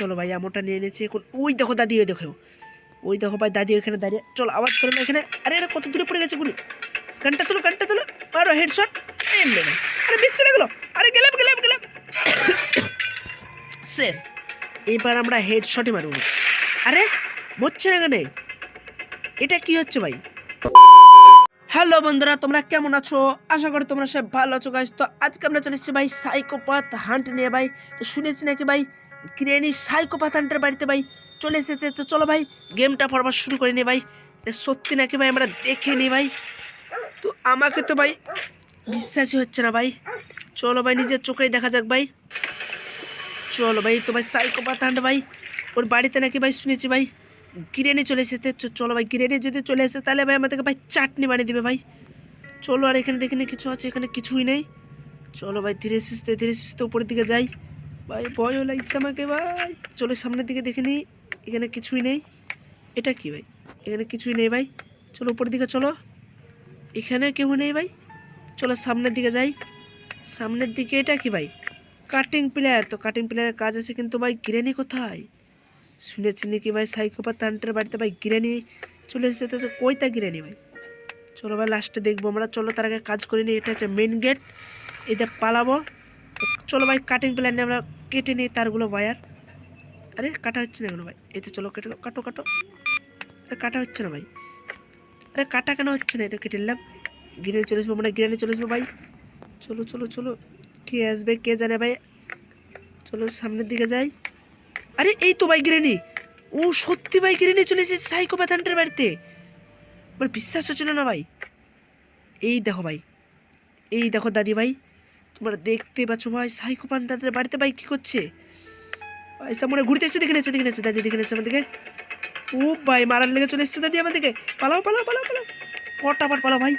চলো ভাই আমটা নিয়ে নিয়েছি এখন ওই দেখো দাদি ওই দেখো। ওই দেখো ভাই দাদি ওখানে দাঁড়িয়ে। চলো, আওয়াজ করে না এখানে। আরে আরে কত দূরে পড়ে গেছে গুলি। গানটা তুলো গানটা তুলো। আরও হেডশট এমনি আরে বেশ চলে গেলো আরে, গেলাম গেলাম গেলাম। শেষ। এবার আমরা হেডশটই মারব। আরে, মরছে না কেন? এটা কি হচ্ছে ভাই? হ্যালো বন্ধুরা, তোমরা কেমন আছো? আশা করি তোমরা সব ভালো আছো গাইস তো আজকে আমরা চলে এসেছি ভাই সাইকোপাথ হান্ট নিয়ে ভাই। তো শুনেছি নাকি ভাই ক্রেনি সাইকোপাথ হান্টের বাড়িতে ভাই, চলে এসেছে। তো চলো ভাই গেমটা পড়বার শুরু করে নি ভাই। সত্যি নাকি ভাই, আমরা দেখে নি ভাই। তো আমাকে তো ভাই বিশ্বাসই হচ্ছে না ভাই। চলো ভাই, নিজের চোখেই দেখা যাক ভাই। চলো ভাই, তো ভাই সাইকোপাথ হান্ট ভাই, ওর বাড়িতে নাকি ভাই শুনেছি ভাই গিরেনি চলে এসেছে। চলো ভাই গিরেনি যদি চলে এসে তাহলে ভাই আমাদেরকে ভাই চাটনি বানিয়ে দেবে ভাই। চলো আর এখানে দেখে কিছু আছে, এখানে কিছুই নেই। চলো ভাই, ধীরে সুস্থে ধীরে সুস্থে উপরের দিকে যাই। ভাই ভয়ও লাগছে আমাকে, ভাই। চলো, সামনের দিকে দেখে নিই, এখানে কিছুই নেই। এটা কি, ভাই? এখানে কিছুই নেই, ভাই। চলো, উপরের দিকে চলো। এখানে কেউ নেই, ভাই। চলো, সামনের দিকে যাই। সামনের দিকে এটা কি, ভাই? কাটিং প্লেয়ার তো কাটিং প্লেয়ারের কাজ আছে কিন্তু, ভাই, গিরেনি কোথায়? শুনেছি নাকি, ভাই সাইকোপাথ হান্টের বাড়িতে, ভাই, গিরানি চলে এসেছে। তো কই তা গিরানি, ভাই? চলো, ভাই লাস্টে দেখব আমরা। চলো, তার আগে কাজ করিনি এটা হচ্ছে মেন গেট এটা পালাবো। চলো, ভাই কাটিং প্লেয়ার নিয়ে আমরা কেটে নিই তারগুলো ওয়ার আরে, কাটা হচ্ছে না কেন ভাই। এই তো চলো কেটে। কাটো কাটো। আরে, কাটা হচ্ছে না ভাই। আরে, কাটা কেন হচ্ছে না? এই তো কেটে নিলাম। গিরে চলে আসব মানে গিরানি চলে আসব ভাই। চলো চলো চলো। কে আসবে, কে জানে ভাই? চলো সামনের দিকে যাই। আরে, এই তো ভাই গিরেনি ও সত্যি ভাই গিরেনি চলে এসেছে সাইকো সাইকোপ্যাথান্টের বাড়িতে। আমার বিশ্বাস হচ্ছিল না ভাই। এই দেখো ভাই। এই দেখো দাদি ভাই। তোমরা দেখতে পাচ্ছ, ভাই সাইকোপ্যাথান্টের বাড়িতে ভাই কি করছে? ভাই, সামনে ঘুরতে এসে দেখে নেছে দেখে নেছে দাদি, দেখে নেছে আমাদেরকে। ও ভাই, মারার লেগে চলে এসেছে দাদি আমাদেরকে। পালাও পালাও পালাও পালাও। ফটাফট পালাও, ভাই।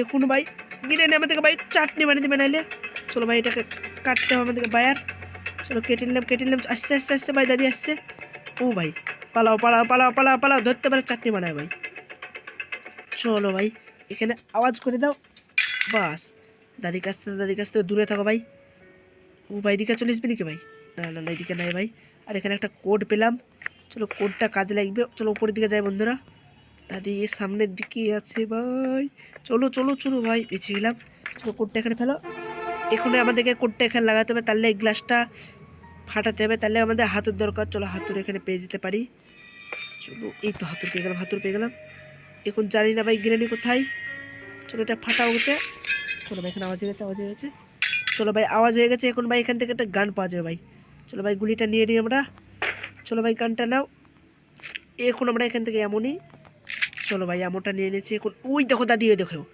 এখন ভাই গিরেনি আমাদেরকে ভাই চাটনি বানিয়ে দেবে নাইলে। চলো ভাই, এটাকে কাটতে হবে আমাদেরকে বায়ার। চলো কেটে নিলাম কেটে নিলাম। আসছে আসছে আসছে ভাই, দাদি আসছে। ও ভাই, পালাও পালাও পালাও পালাও পালাও, ধরতে পারে, চাটনি বানায় ভাই। চলো ভাই, এখানে আওয়াজ করে দাও। বাস। দাদির কাছ থেকে, দাদির কাছ থেকে দূরে থাকো ভাই। ও ভাই দিকে চলে আসবে নাকি ভাই? না না এদিকে নাই ভাই। আর এখানে একটা কোড পেলাম। চলো কোডটা কাজে লাগবে। চলো উপরের দিকে যাই বন্ধুরা। দাদি এর সামনের দিকে আছে ভাই। চলো চলো চলো ভাই বেঁচে গেলাম চলো কোডটা এখানে ফেলো। এখানে আমাদেরকে কোডটা এখানে লাগাতে হবে। তাহলে এই গ্লাসটা ফাটাতে হবে। তাহলে আমাদের হাতের দরকার। চলো হাতুর এখানে পেয়ে যেতে পারি। চলো, এই তো হাতুর পেয়ে গেলাম, হাতুর পেয়ে গেলাম। এখন জানি না ভাই গিরানি কোথায়। চলো এটা ফাটা হচ্ছে চলো ভাই, এখানে আওয়াজ হয়ে গেছে, আওয়াজ হয়ে গেছে। চলো ভাই, আওয়াজ হয়ে গেছে, এখন ভাই এখান থেকে একটা গান পাওয়া যাবে ভাই। চলো ভাই, গুলিটা নিয়ে নিই আমরা। চলো ভাই, গানটা নাও। এখন আমরা এখান থেকে এমনই। চলো ভাই, এমনটা নিয়ে নিয়েছি। এখন, ওই দেখো দাদি, ওই দেখো।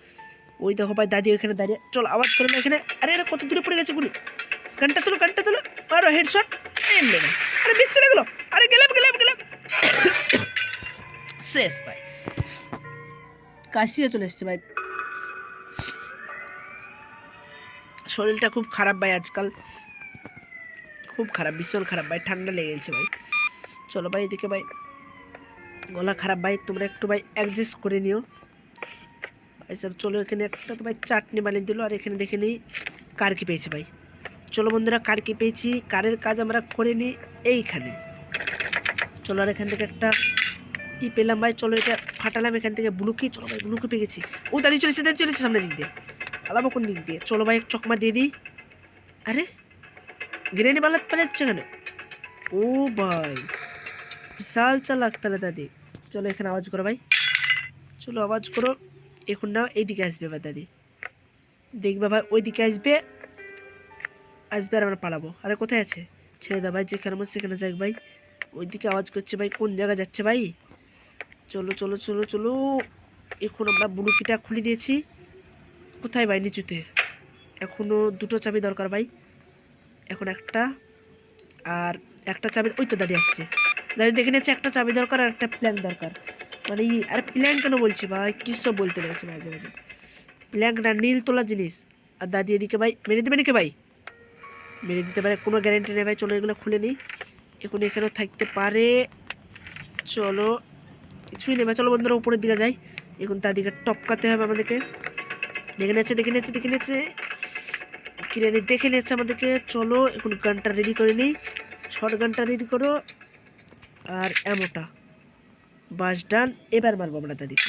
ওই দেখো ভাই, দাদি ওখানে দাঁড়িয়ে, চলো আওয়াজ করে এখানে। আরে আরে, কত দূরে পড়ে গেছে গুলি। গানটা তুলো গানটা তুলো। আরও হেডশট আরে, বেশ চলে গেলো। আরে, গেলাম গেলাম গেলাম। শেষ ভাই। কাশিও চলে এসছে ভাই। শরীরটা খুব খারাপ ভাই আজকাল। খুব খারাপ, ভীষণ খারাপ ভাই, ঠান্ডা লেগে গেছে ভাই। চলো ভাই এদিকে ভাই, গলা খারাপ ভাই, তোমরা একটু ভাই অ্যাডজাস্ট করে নিও। এইসব চলো এখানে একটা তো ভাই চাটনি বানিয়ে দিল, আর এখানে দেখে নিই কার কি পেয়েছে ভাই। চলো বন্ধুরা, কার কি পেয়েছি, কারের কাজ আমরা করে নিই এইখানে। চলো আর এখান থেকে একটা ই পেলাম ভাই, চলো এটা ফাটালাম এখান থেকে ব্লুকি চলো ভাই ব্লুকি পেয়ে গেছি। ও দাদি চলেছে দাদি চলেছে সামনের দিক দিয়ে। পালাবো কোন দিক দিয়ে? চলো ভাই, এক চকমা দিয়ে দিই। আরে গ্রেনি বালাত পালাচ্ছে কেন? ও ভাই, বিশাল চালাক তাহলে দাদি। চলো এখানে আওয়াজ করো ভাই। চলো আওয়াজ করো। এখন নাও এইদিকে আসবে এবার দাদি। দেখবে ভাই, ওইদিকে আসবে। আসবে আর আমরা পালাবো। আরে, কোথায় আছে? ছেড়ে দাও ভাই, যেখানে আমার সেখানে যাক ভাই। ওইদিকে আওয়াজ করছে ভাই, কোন জায়গায় যাচ্ছে ভাই? চলো চলো চলো চলো। এখন আমরা বুলুকিটা খুলে দিয়েছি। কোথায় ভাই নিচুতে? এখনও দুটো চাবি দরকার ভাই। এখন একটা আর একটা চাবি, ওই তো দাদি আসছে। দাদি দেখে নিয়েছে একটা চাবি দরকার আর একটা প্ল্যান দরকার। মানে আর প্ল্যান কেন বলছি ভাই? কী সব বলতে লেগেছে মাঝে মাঝে। প্ল্যাঙ্কটা নীল তোলা জিনিস। আর দাদি এদিকে ভাই, মেরে দেবে নাকি ভাই? মেরে দিতে পারে, কোনো গ্যারেন্টি নেই ভাই, চলো এগুলো খুলে নিই। এখন এখানেও থাকতে পারে, চলো। কিছুই নেই চলো বন্ধুরা, উপরের দিকে যাই। এখন দাদিকে টপকাতে হবে আমাদেরকে। দেখে নিয়েছে দেখে নিয়েছে দেখে নিয়েছে। কিরানি দেখে নিয়েছে আমাদেরকে। চলো, এখন গানটা রেডি করে নিই। শর্ট গানটা রেডি করো। আর এমোটা বাস ডান এবার মারবো আমরা দাদিকে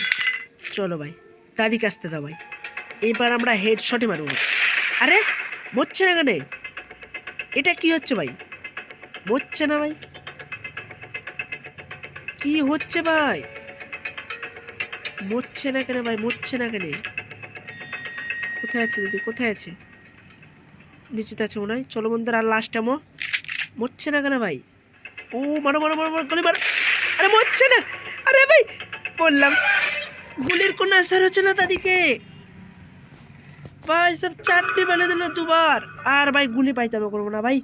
চলো ভাই দাদিকে আসতে দাও ভাই। এবার আমরা হেড শটে মারবো আরে, মরছে না কেন? এটা কি হচ্ছে ভাই? মরছে না ভাই? কি হচ্ছে ভাই? মরছে না কেন ভাই? মরছে না কেন? কোথায় আছে দিদি? কোথায় আছে? নিচেতে আছে মনে হয়। চলো বন্ধুরা, আর লাস্ট এমো মরছে না কেন ভাই? ও, মারো মারো মারো মারো, গলি মারো। আরে, মরছে না। আরে ভাই, বললাম, গুলির কোনো আসার হচ্ছে না তাদিকে ভাই, সব চারটি বেলে দিল দুবার। আর ভাই, গুলি পাইতে হবে, করব না ভাই।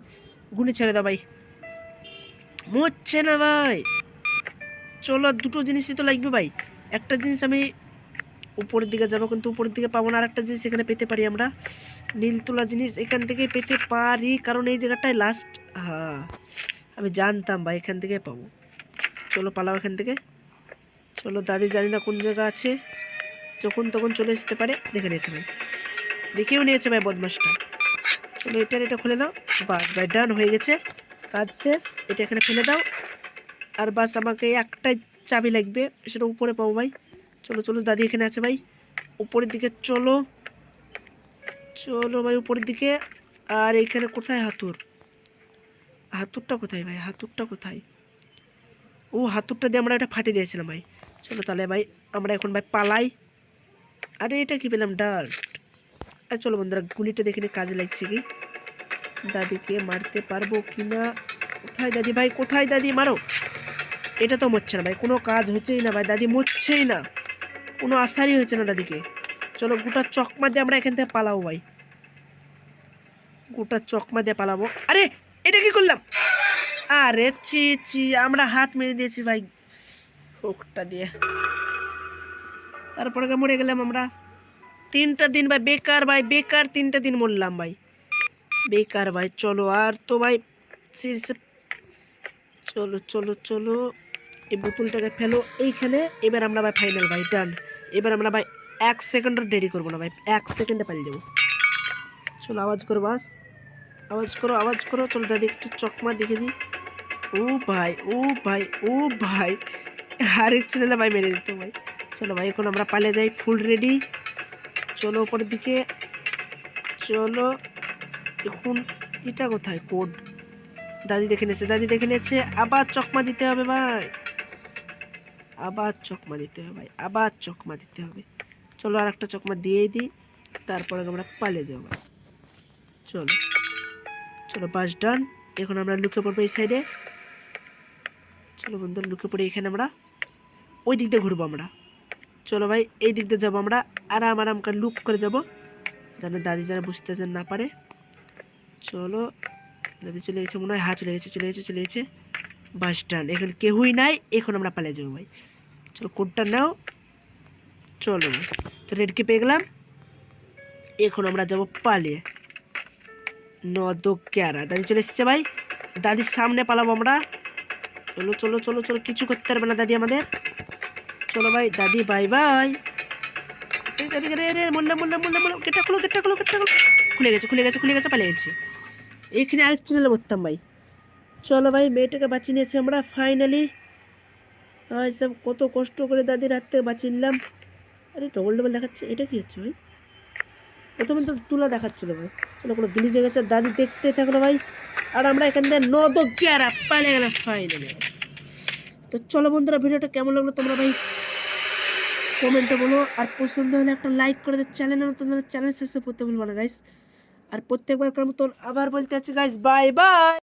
গুলি ছেড়ে দাও ভাই। মরছে না ভাই। চলো, দুটো জিনিসই তো লাগবে ভাই। একটা জিনিস আমি উপরের দিকে যাব, কিন্তু উপরের দিকে পাবো না। আর একটা জিনিস এখানে পেতে পারি আমরা। নীল তোলা জিনিস এখান থেকে পেতে পারি, কারণ এই জায়গাটায় লাস্ট হ্যাঁ আমি জানতাম ভাই, এখান থেকে পাবো। চলো পালাও এখান থেকে। চলো, দাদি জানি না কোন জায়গা আছে। যখন তখন চলে আসতে পারে, দেখে নিয়েছে ভাই। দেখেও নিয়েছে ভাই বদমাসটা চলো, এটা এটা খুলে নাও বাস ভাই ডান হয়ে গেছে। কাজ শেষ, এটা এখানে ফেলে দাও। আর বাস, আমাকে একটাই চাবি লাগবে, সেটা উপরে পাবো ভাই। চলো চলো, দাদি এখানে আছে ভাই। উপরের দিকে চলো। চলো ভাই, উপরের দিকে। আর এখানে কোথায় হাতুর? হাতুরটা কোথায় ভাই? হাতুরটা কোথায়? ও, হাতুরটা দিয়ে আমরা এটা ফাটিয়ে দিয়েছিলাম ভাই। চলো তাহলে ভাই, আমরা এখন ভাই পালাই। আরে, এটা কি পেলাম? ডাস্ট। আর চলো বন্ধুরা, গুলিটা দেখে কাজে লাগছে কি? দাদিকে মারতে পারব কি না কোথায় দাদি ভাই? কোথায় দাদি? মারো। এটা তো মরছে না ভাই, কোনো কাজ হচ্ছেই না ভাই। দাদি মরছেই না। কোনো আশারই হয়েছে না দাদিকে। চলো গোটা চকমা দিয়ে আমরা এখান থেকে পালাবো ভাই। গোটা চকমা দিয়ে পালাবো। আরে, এটা কি করলাম? আরে চি চি আমরা হাত মেরে দিয়েছি ভাই। হোকটা দিয়ে। তারপরে মরে গেলাম আমরা। তিনটা দিন ভাই, বেকার ভাই, বেকার তিনটা দিন মরলাম ভাই। বেকার ভাই, চলো আর তো ভাই শীর্ষে চলো চলো চলো। এই বোতলটাকে ফেলো এইখানে। এবার আমরা ভাই ফাইনাল ভাই ডান এবার আমরা ভাই এক সেকেন্ডও দেরি করব না ভাই। এক সেকেন্ডে পালিয়ে যাব। চলো, আওয়াজ করো, বাস। আওয়াজ করো আওয়াজ করো। চলো দাদি, একটু চকমা দেখে দিই। ও ভাই ও ভাই ও ভাই। আরেক চ্যানেলে ভাই মেরে দিত ভাই। চলো ভাই, এখন আমরা পালিয়ে যাই ফুল রেডি চলো উপরের দিকে। চলো, এখন এটা কোথায়? কোড দাদি দেখে নিয়েছে, দাদি দেখে নিয়েছে। আবার চকমা দিতে হবে ভাই। আবার চকমা দিতে হবে ভাই, আবার চকমা দিতে হবে। চলো আর একটা চকমা দিয়েই দিই, তারপরে আমরা পালিয়ে যাব। চলো চলো, বাস ডান। এখন আমরা লুকে পড়ব এই সাইডে চলো বন্ধু লুকে পড়ে এখানে আমরা, ওই দিক দিয়ে ঘুরবো আমরা। চলো ভাই, এই দিক দিয়ে যাব আমরা, আরাম আরাম করে লুক করে যাব, যেন দাদি যেন বুঝতে যেন না পারে। চলো, দাদি চলে গেছে, মনে হয় হা চলে গেছে চলে গেছে চলে গেছে। বাস স্ট্যান্ড এখানে কেউই নাই, এখন আমরা পালিয়ে যাব ভাই। চলো, কোডটা নাও। চলো, তো রেডকে পেয়ে গেলাম? এখন আমরা যাব পালিয়ে নদ ক্যারা দাদি চলে এসেছে ভাই। দাদির সামনে পালাবো আমরা। চলো চলো চলো চলো, কিছু করতে পারবে না দাদি আমাদের। চলো ভাই, দাদি বাই বাই খুলো গেছে, খুলে গেছে খুলে গেছে, পালিয়ে গেছে। এখানে আরেক চ্যানেলে ভাই। চলো ভাই, মেয়েটাকে বাঁচিয়ে নিয়েছি আমরা ফাইনালি সব কত কষ্ট করে দাদির হাত থেকে বাঁচিয়ে নিলাম আরে ডবল ডবল দেখাচ্ছে, এটা কি হচ্ছে ভাই? প্রথমে তো তুলা দেখাচ্ছিল ভাই। চলো, কোনো বিলি গেছে, দাদি দেখতে থাকল ভাই। আর আমরা এখান থেকে নদ গ্যারা পালিয়ে গেলাম ফাইনালি তো চলো বন্ধুরা, ভিডিওটা কেমন লাগল তোমরা ভাই? কমেন্টে বলো। আর পছন্দ হলে একটা লাইক করে দেয় চ্যানেল নতুন চ্যানেল সাবস্ক্রাইব করতে ভুলবো না গাইস আর প্রত্যেকবার মতন আবার বলতে আছি গাইস বাই বাই